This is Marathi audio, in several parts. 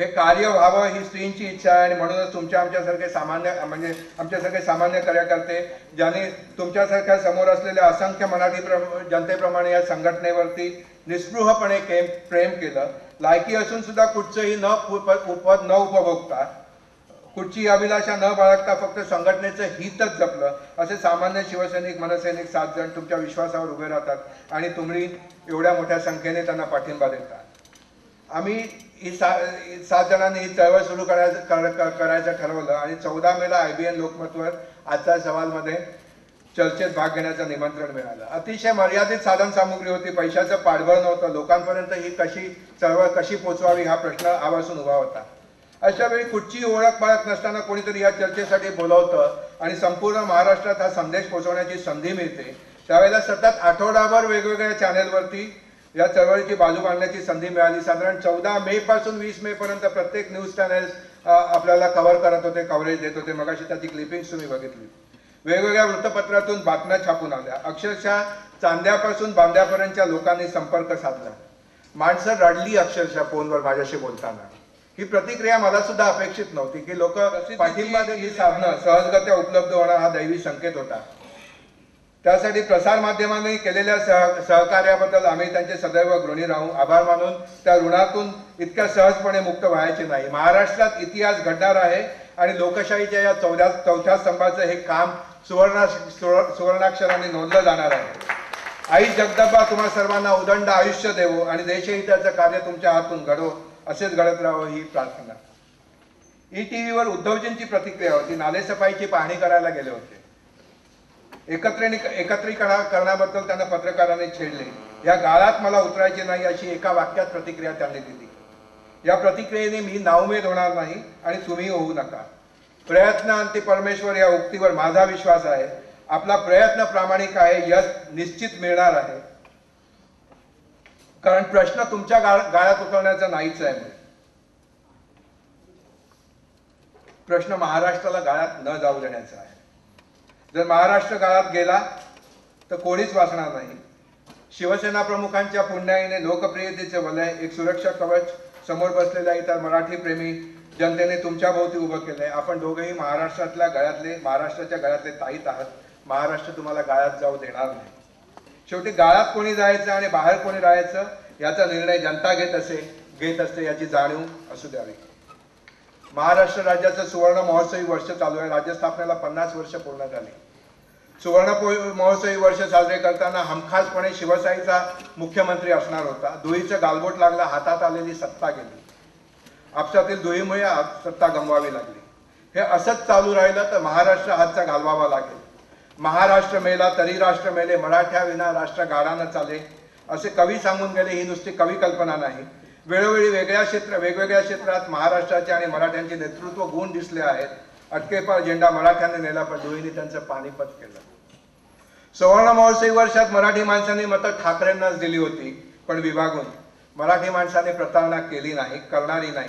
हे कार्य व्हावं ही स्त्रींची इच्छा आहे आणि म्हणूनच तुमच्या आमच्यासारखे सामान्य म्हणजे आमच्यासारखे सामान्य कार्यकर्ते ज्यांनी तुमच्यासारख्या समोर असलेल्या असंख्य मराठी प्र- जनतेप्रमाणे या संघटनेवरती निस्पृहपणे केम प्रेम केलं. लायकी असून सुद्धा कुठचंही न उप- उपद न उपभोगता कुठची अभिलाषा न बाळगता फक्त संघटनेचं हितच जपलं असे सामान्य शिवसैनिक मनसैनिक सात जण तुमच्या विश्वासावर उभे राहतात आणि तुम्ही एवढ्या मोठ्या संख्येने त्यांना पाठिंबा देतात आम्ही ही सा सात जणांनी ही चळवळ सुरू करायचं कर- करायचं ठरवलं आणि चौदा मेला आय बी एन लोकमतवर आजच्या सवालमध्ये चर्चेत भाग घेण्याचं निमंत्रण मिळालं. अतिशय मर्यादित साधन सामुग्री होती पैशाचं पाठबळ नव्हतं लोकांपर्यंत ही कशी चळवळ कशी पोचवावी हा प्रश्न आवासून उभा होता. अशा वेळी कुठची ओळख पाळख नसताना कोणीतरी या चर्चेसाठी बोलवतं आणि संपूर्ण महाराष्ट्रात हा संदेश पोहोचवण्याची संधी मिळते. त्यावेळेला सतत आठवडाभर वेगवेगळ्या चॅनेलवरती या चळवळीची बाजू मांडण्याची संधी मिळाली. साधारण चौदा मे पासून वीस मे पर्यंत प्रत्येक न्यूज चॅनेल्स आपल्याला कव्हर करत होते कव्हरेज देत होते. मगाशी त्याची क्लिपिंग्स तुम्ही बघितली. वेगवेगळ्या वृत्तपत्रातून बातम्या छापून आल्या. अक्षरशः चांद्यापासून बांद्यापर्यंतच्या लोकांनी संपर्क साधला. माणसं रडली अक्षरशः फोनवर माझ्याशी बोलताना. ही प्रतिक्रिया मला सुद्धा अपेक्षित नव्हती की लोक पाठिंबा ही साधनं सहजगत्या उपलब्ध होणं हा दैवी संकेत होता. त्यासाठी प्रसारमाध्यमाने केलेल्या सह सहकार्याबद्दल आम्ही त्यांचे सदैव गृणी राहू. आभार मानून त्या ऋणातून इतक्या सहजपणे मुक्त व्हायचे नाही. महाराष्ट्रात इतिहास घडणार आहे आणि लोकशाहीच्या या चौथ्या चौथ्या स्तंभाचं हे काम सुवर्णा सुवर्णाक्षराने नोंदलं जाणार आहे. आई जगदंबा तुम्हा सर्वांना उदंड आयुष्य देवो आणि देशहिताचं कार्य तुमच्या हातून घडो असेच घडत राहावं ही प्रार्थना. ई टीव्हीवर उद्धवजींची प्रतिक्रिया होती. नालेसफाईची पाहणी करायला गेले होते. एकत्रिणी एकत्रीकरण करण्याबद्दल त्यांना पत्रकारांनी छेडले. या गाळात मला उतरायचे नाही अशी एका वाक्यात प्रतिक्रिया त्यांनी दिली. या प्रतिक्रियेने मी नाउमेद होणार नाही आणि तुम्ही होऊ नका. प्रयत्न अंती परमेश्वर या उक्तीवर माझा विश्वास आहे. आपला प्रयत्न प्रामाणिक आहे यश निश्चित मिळणार आहे. कारण प्रश्न तुमच्या गाळ गाळ्यात उतरण्याचा नाहीच आहे प्रश्न महाराष्ट्राला गाळ्यात न जाऊ देण्याचा आहे. जर महाराष्ट्र काळात गेला तर कोणीच वाचणार नाही. शिवसेना प्रमुखांच्या पुण्याईने लोकप्रियतेचे वलय एक सुरक्षा कवच समोर बसलेल्या इतर मराठी प्रेमी जनतेने तुमच्या भोवती उभं केलंय. आपण दोघेही महाराष्ट्रातल्या गळ्यातले महाराष्ट्राच्या गळ्यातले ताईत आहात. महाराष्ट्र तुम्हाला गाळ्यात जाऊ देणार नाही. शेवटी गाळात कोणी जायचं आणि बाहेर कोणी राहायचं याचा निर्णय जनता घेत असे घेत असते याची जाणीव असू द्यावी. महाराष्ट्र राज्याचं सुवर्ण महोत्सवी वर्ष चालू आहे. राज्य स्थापनेला पन्नास वर्ष पूर्ण झाली. सुवर्ण महोत्सवी वर्ष साजरे करताना हमखासपणे शिवसाईचा मुख्यमंत्री असणार होता. दुहीचं गालबोट लागला हातात आलेली सत्ता गेली. आपसातील दुहीमुळे सत्ता गमवावी लागली. हे असंच चालू राहिलं तर महाराष्ट्र हातचा घालवावा लागेल. महाराष्ट्र मेला तरी राष्ट्र मेले मराठ्या विना राष्ट्र गाडानं चाले. असे कवी सांगून गेले ही नुसती कवी कल्पना नाही. वेळोवेळी वेगळ्या क्षेत्र वेगवेगळ्या क्षेत्रात महाराष्ट्राचे आणि मराठ्यांचे नेतृत्व गुण दिसले आहेत. अटकेपार झेंडा मराठ्यांनी नेला पण धुळीने त्यांचं पानिपत केलं. सुवर्ण महोत्सवी वर्षात मराठी माणसांनी मतं ठाकरेंनाच दिली होती पण विभागून. मराठी माणसाने प्रतारणा केली नाही करणारी नाही.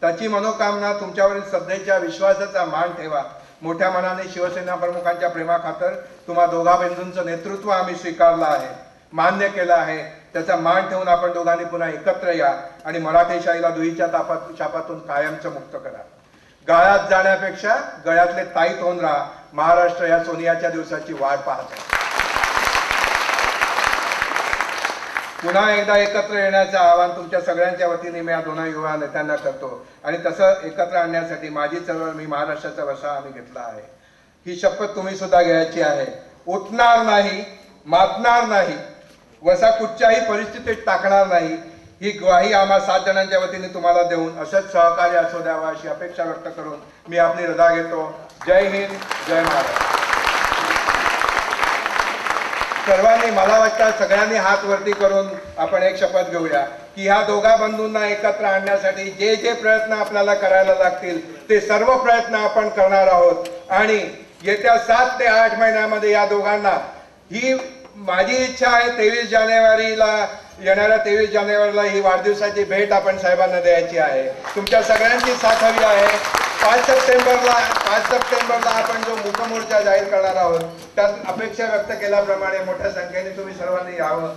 त्याची मनोकामना तुमच्यावरील सध्याच्या विश्वासाचा मान ठेवा. मोठ्या मनाने शिवसेना प्रमुखांच्या प्रेमाखातर तुम्हा दोघा बिंदूंचं नेतृत्व आम्ही स्वीकारलं आहे. मान्य केलं आहे. त्याचा मान ठेवून आपण दोघांनी पुन्हा एकत्र या आणि मराठीशाहीला दुहीच्या तापात शापातून कायमचं मुक्त करा. गाळ्यात जाण्यापेक्षा गळ्यातले ताईत होऊन राहा. महाराष्ट्र या सोनियाच्या दिवसाची वाट पाहत आहे पुन्हा एकदा एकत्र येण्याचं आवाहन तुमच्या सगळ्यांच्या वतीने मी या दोन्ही युवा नेत्यांना करतो. आणि तसं एकत्र आणण्यासाठी माझी चळवळ मी महाराष्ट्राचा वसा आम्ही घेतला आहे. ही शपथ तुम्ही सुद्धा घ्यायची आहे. उठणार नाही मातणार नाही. वसा कुठच्याही परिस्थितीत टाकणार नाही. ही ग्वाही आम्हा सात जणांच्या वतीने तुम्हाला देऊन असंच सहकार्य असो द्यावा अशी अपेक्षा व्यक्त करून मी आपली रजा घेतो. जय हिंद जय महाराज सर्वांनी मला वाटतं सगळ्यांनी हात वरती करून आपण एक शपथ घेऊया की ह्या दोघा बंधूंना एकत्र आणण्यासाठी जे जे प्रयत्न आपल्याला करायला लागतील ते सर्व प्रयत्न आपण करणार आहोत. आणि येत्या सात ते आठ महिन्यामध्ये या दोघांना ही माझी इच्छा आहे तेवीस जानेवारीला येणाऱ्या तेवीस जानेवारीला ही वाढदिवसाची भेट आपण साहेबांना द्यायची आहे. तुमच्या सगळ्यांची साथ हवी आहे. पाच सप्टेंबरला पाच सप्टेंबरला आपण जो मुकमोर्चा जाहीर करणार आहोत त्यात अपेक्षा व्यक्त केल्याप्रमाणे मोठ्या संख्येने तुम्ही सर्वांनी यावं.